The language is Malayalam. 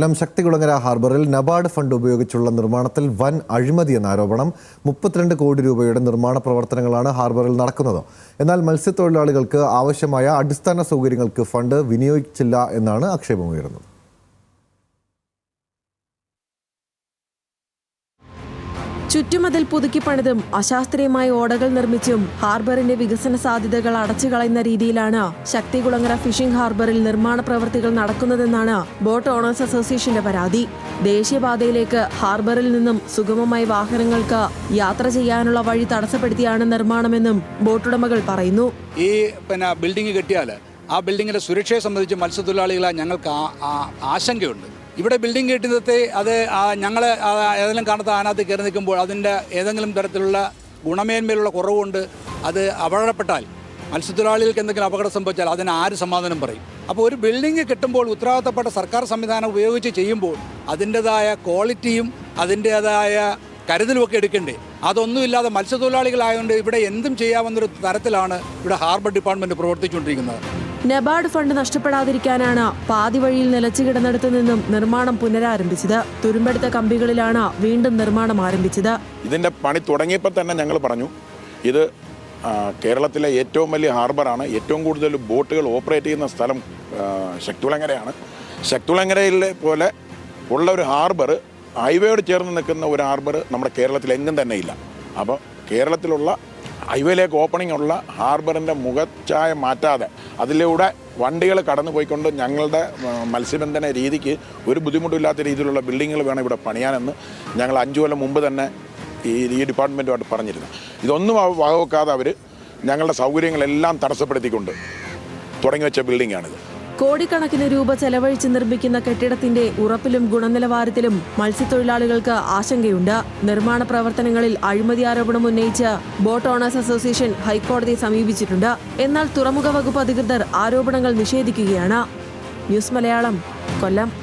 കൊല്ലം ശക്തികുളങ്ങര ഹാർബറിൽ നബാർഡ് ഫണ്ട് ഉപയോഗിച്ചുള്ള നിർമ്മാണത്തിൽ വൻ അഴിമതി എന്ന ആരോപണം മുപ്പത്തിരണ്ട് കോടി രൂപയുടെ നിർമ്മാണ പ്രവർത്തനങ്ങളാണ് ഹാർബറിൽ നടക്കുന്നത്. എന്നാൽ മത്സ്യത്തൊഴിലാളികൾക്ക് ആവശ്യമായ അടിസ്ഥാന സൗകര്യങ്ങൾക്ക് ഫണ്ട് വിനിയോഗിച്ചില്ല എന്നാണ് ആക്ഷേപമുയരുന്നത്. ചുറ്റുമതിൽ പുതുക്കി പണിതും അശാസ്ത്രീയമായ ഓടകൾ നിർമ്മിച്ചും ഹാർബറിന്റെ വികസന സാധ്യതകൾ അടച്ചുകളയുന്ന രീതിയിലാണ് ശക്തികുളങ്ങര ഫിഷിംഗ് ഹാർബറിൽ നിർമ്മാണ പ്രവൃത്തികൾ നടക്കുന്നതെന്നാണ് ബോട്ട് ഓണേഴ്സ് അസോസിയേഷന്റെ പരാതി. ദേശീയപാതയിലേക്ക് ഹാർബറിൽ നിന്നും സുഗമമായി വാഹനങ്ങൾക്ക് യാത്ര ചെയ്യാനുള്ള വഴി തടസ്സപ്പെടുത്തിയാണ് നിർമ്മാണമെന്നും ബോട്ടുടമകൾ പറയുന്നു. ഈ പിന്നെ ബിൽഡിംഗ് കെട്ടിയാൽ ആ ബിൽഡിങ്ങിന്റെ സുരക്ഷയെ സംബന്ധിച്ച് മത്സ്യത്തൊഴിലാളികളെ ഞങ്ങൾക്ക് ആശങ്കയുണ്ട്. ഇവിടെ ബിൽഡിംഗ് കെട്ടിടത്തെ അത് ഞങ്ങൾ ഏതെങ്കിലും കാണാത്ത അതിനകത്ത് കയറി നിൽക്കുമ്പോൾ അതിന്റെ ഏതെങ്കിലും തരത്തിലുള്ള ഗുണമേന്മയിലുള്ള കുറവുകൊണ്ട് അത് അപകടപ്പെട്ടാൽ മത്സ്യത്തൊഴിലാളികൾക്ക് എന്തെങ്കിലും അപകടം സംഭവിച്ചാൽ അതിന് ആര് സമാധാനം പറയും? അപ്പോൾ ഒരു ബിൽഡിംഗ് കിട്ടുമ്പോൾ ഉത്തരവാദിത്തപ്പെട്ട സർക്കാർ സംവിധാനം ഉപയോഗിച്ച് ചെയ്യുമ്പോൾ അതിന്റേതായ ക്വാളിറ്റിയും അതിന്റേതായ കരുതലുമൊക്കെ എടുക്കണ്ടേ? അതൊന്നുമില്ലാതെ മത്സ്യത്തൊഴിലാളികളായതുകൊണ്ട് ഇവിടെ എന്തും ചെയ്യാവുന്നൊരു തരത്തിലാണ് ഇവിടെ ഹാർബർ ഡിപ്പാർട്ട്മെന്റ് പ്രവർത്തിച്ചുകൊണ്ടിരിക്കുന്നത്. നബാർഡ് ഫണ്ട് നഷ്ടപ്പെടാതിരിക്കാനാണ് പാതി വഴിയിൽ നിലച്ചു കിടന്നിടത്തു നിന്നും നിർമ്മാണം പുനരാരംഭിച്ചത്. തുരുമ്പെടുത്ത കമ്പികളിലാണ് വീണ്ടും നിർമ്മാണം ആരംഭിച്ചത്. ഇതിന്റെ പണി തുടങ്ങിയപ്പോൾ തന്നെ ഞങ്ങൾ പറഞ്ഞു ഇത് കേരളത്തിലെ ഏറ്റവും വലിയ ഹാർബറാണ്. ഏറ്റവും കൂടുതൽ ബോട്ടുകൾ ഓപ്പറേറ്റ് ചെയ്യുന്ന സ്ഥലം ശക്തുളങ്ങരയാണ് ശക്തുളങ്ങരയിലെ പോലെ ഉള്ള ഒരു ഹാർബർ ഹൈവേയോട് ചേർന്ന് നിൽക്കുന്ന ഒരു ഹാർബർ നമ്മുടെ കേരളത്തിൽ എങ്ങും തന്നെ ഇല്ല. അപ്പോൾ കേരളത്തിലുള്ള ഹൈവേയിലേക്ക് ഓപ്പണിംഗ് ഉള്ള ഹാർബറിന്റെ മുഖച്ഛായ മാറ്റാതെ അതിലൂടെ വണ്ടികൾ കടന്നു പോയിക്കൊണ്ട് ഞങ്ങളുടെ മത്സ്യബന്ധന രീതിക്ക് ഒരു ബുദ്ധിമുട്ടില്ലാത്ത രീതിയിലുള്ള ബിൽഡിങ്ങുകൾ വേണം ഇവിടെ പണിയാനെന്ന് ഞങ്ങൾ അഞ്ചു കൊല്ലം മുമ്പ് തന്നെ ഈ ഈ ഡിപ്പാർട്ട്മെന്റുമായിട്ട് പറഞ്ഞിരുന്നു. ഇതൊന്നും വകവെക്കാതെ അവർ ഞങ്ങളുടെ സൗകര്യങ്ങളെല്ലാം തടസ്സപ്പെടുത്തിക്കൊണ്ട് തുടങ്ങി വെച്ച ബിൽഡിങ്ങാണിത്. കോടിക്കണക്കിന് രൂപ ചെലവഴിച്ച് നിർമ്മിക്കുന്ന കെട്ടിടത്തിന്റെ ഉറപ്പിലും ഗുണനിലവാരത്തിലും മത്സ്യത്തൊഴിലാളികൾക്ക് ആശങ്കയുണ്ട്. നിർമ്മാണ പ്രവർത്തനങ്ങളിൽ അഴിമതി ആരോപണം ഉന്നയിച്ച് ബോട്ട് ഓണേഴ്സ് അസോസിയേഷൻ ഹൈക്കോടതിയെ സമീപിച്ചിട്ടുണ്ട്. എന്നാൽ തുറമുഖ വകുപ്പ് അധികൃതർ ആരോപണങ്ങൾ നിഷേധിക്കുകയാണ്. ന്യൂസ് മലയാളം കൊല്ലം.